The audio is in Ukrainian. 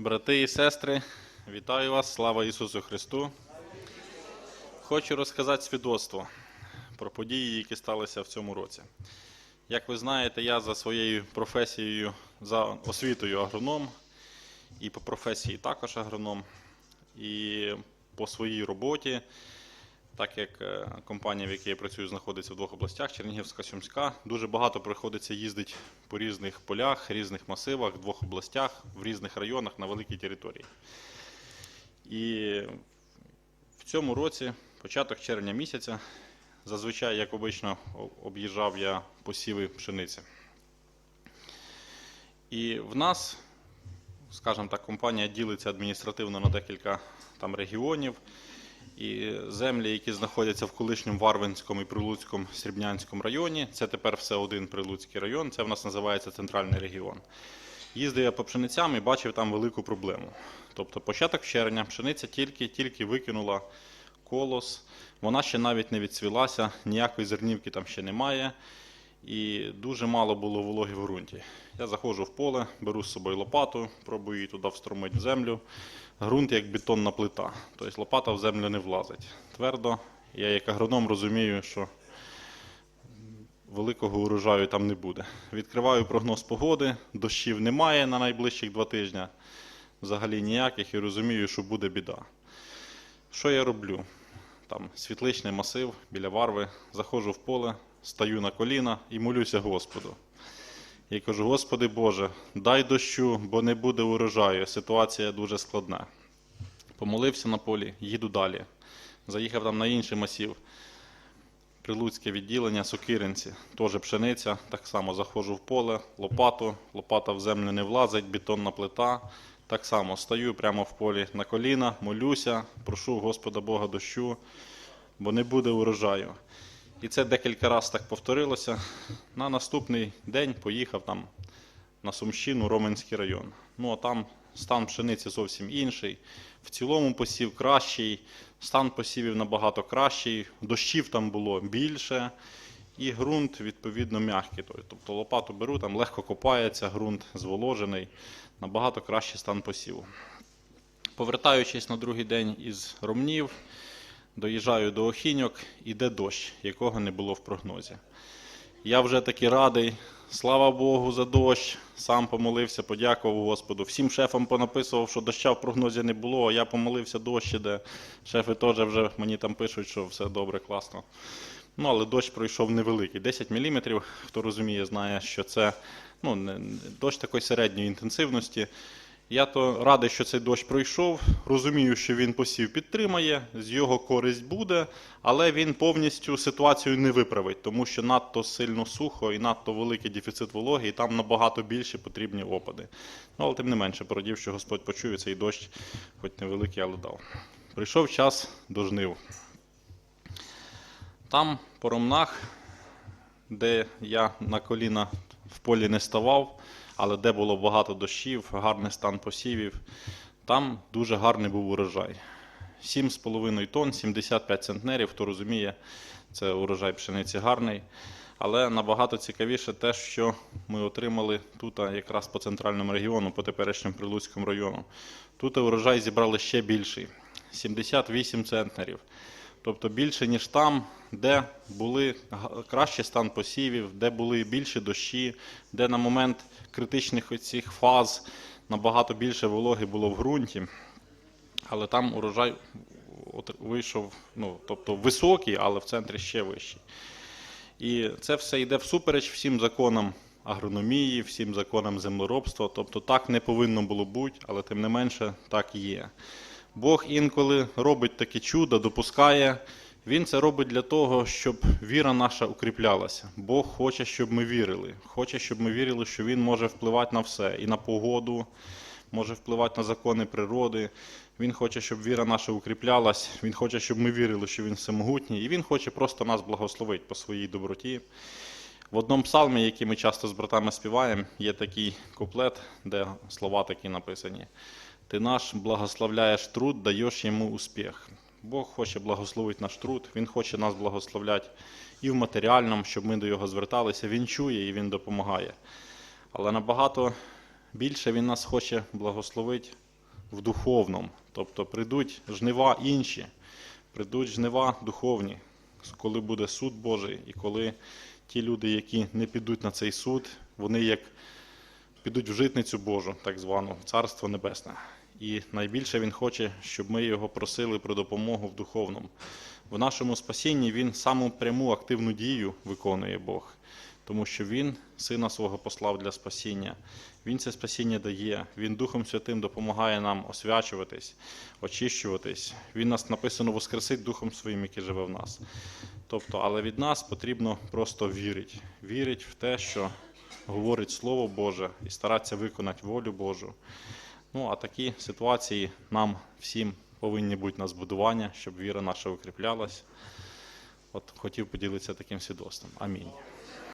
Брати і сестри, вітаю вас, слава Ісусу Христу. Хочу розказати свідоцтво про події, які сталися в цьому році. Як ви знаєте, я за своєю професією, за освітою агроном, і по професії також агроном, і по своїй роботі, так як е, компанія, в якій я працюю, знаходиться в двох областях Чернігівська, Сумська, дуже багато приходиться їздити по різних полях, різних масивах, в двох областях, в різних районах на великій території. І в цьому році, початок червня місяця, зазвичай, як обично, об'їжджав я посіви пшениці. І в нас, скажімо так, компанія ділиться адміністративно на декілька там регіонів. І землі, які знаходяться в колишньому Варвинському і Прилуцькому Срібнянському районі, це тепер все один Прилуцький район, це в нас називається центральний регіон. Їздив я по пшеницям і бачив там велику проблему. Тобто початок червня пшениця тільки, тільки викинула колос, вона ще навіть не відцвілася, ніякої зернівки там ще немає. І дуже мало було вологи в ґрунті. Я заходжу в поле, беру з собою лопату, пробую її туди встромити в землю. Ґрунт як бетонна плита. Тобто лопата в землю не влазить. Твердо. Я як агроном розумію, що великого урожаю там не буде. Відкриваю прогноз погоди, дощів немає на найближчих два тижні, взагалі ніяких, і розумію, що буде біда. Що я роблю? Там світличний масив біля варви, заходжу в поле, стаю на коліна і молюся Господу. І кажу: Господи Боже, дай дощу, бо не буде урожаю. Ситуація дуже складна. Помолився на полі, їду далі. Заїхав там на інший масів. Прилуцьке відділення, сокиринці, теж пшениця. Так само заходжу в поле, лопату, лопата в землю не влазить, бетонна плита. Так само стою прямо в полі на коліна, молюся, прошу Господа Бога дощу, бо не буде урожаю. І це декілька разів так повторилося. На наступний день поїхав там на Сумщину, Роменський район. Ну а там стан пшениці зовсім інший. В цілому посів кращий, стан посівів набагато кращий, дощів там було більше, і ґрунт відповідно м'який. Тобто лопату беру, там легко копається, ґрунт зволожений, набагато кращий стан посіву. Повертаючись на другий день із Ромнів, доїжджаю до Охіньок, іде дощ, якого не було в прогнозі. Я вже таки радий. Слава Богу за дощ. Сам помолився, подякував Господу. Всім шефам понаписував, що доща в прогнозі не було, а я помолився, дощ іде. Шефи теж вже мені там пишуть, що все добре, класно. Ну, але дощ пройшов невеликий. 10 мм, хто розуміє, знає, що це ну, дощ такої середньої інтенсивності. Я то радий, що цей дощ пройшов. Розумію, що він посів підтримає, з його користь буде, але він повністю ситуацію не виправить, тому що надто сильно сухо і надто великий дефіцит вологи, і там набагато більше потрібні опади. Ну, але тим не менше, порадів, що Господь почує цей дощ, хоч невеликий, але дав. Прийшов час до жнив. Там, по ромнах, де я на коліна в полі не ставав, але де було багато дощів, гарний стан посівів, там дуже гарний був урожай. 7,5 тонн, 75 центнерів, хто розуміє, це урожай пшениці гарний. Але набагато цікавіше те, що ми отримали тут якраз по центральному регіону, по теперішньому Прилуцькому району. Тут урожай зібрали ще більший 78 центнерів. Тобто більше, ніж там, де були кращий стан посівів, де були більші дощі, де на момент критичних цих фаз набагато більше вологи було в ґрунті. Але там урожай вийшов, ну, тобто високий, але в центрі ще вищий. І це все йде всупереч всім законам агрономії, всім законам землеробства. Тобто так не повинно було бути, але тим не менше так є. Бог інколи робить таке чудо, допускає. Він це робить для того, щоб віра наша укріплялася. Бог хоче, щоб ми вірили. Хоче, щоб ми вірили, що Він може впливати на все, і на погоду, може впливати на закони природи. Він хоче, щоб віра наша укріплялась. Він хоче, щоб ми вірили, що він всемогутній, і він хоче просто нас благословити по своїй доброті. В одному псалмі, який ми часто з братами співаємо, є такий куплет, де слова такі написані: Ти наш благословляєш труд, даєш йому успіх. Бог хоче благословити наш труд, Він хоче нас благословляти і в матеріальному, щоб ми до Його зверталися. Він чує і Він допомагає. Але набагато більше Він нас хоче благословити в духовному. Тобто прийдуть жнива інші, прийдуть жнива духовні, коли буде суд Божий, і коли ті люди, які не підуть на цей суд, вони як підуть в житницю Божу, так звану, в Царство Небесне. І найбільше він хоче, щоб ми його просили про допомогу в духовному. В нашому спасінні він саму пряму активну дію виконує Бог, тому що він сина свого послав для спасіння. Він це спасіння дає. Він Духом Святим допомагає нам освячуватись, очищуватись. Він нас написано воскресить Духом Своїм, який живе в нас. Тобто, але від нас потрібно просто вірити. Вірити в те, що говорить Слово Боже, і старатися виконати волю Божу. Ну, а такі ситуації нам всім повинні бути на збудування, щоб віра наша укріплялась. От хотів поділитися таким свідоцтвом. Амінь.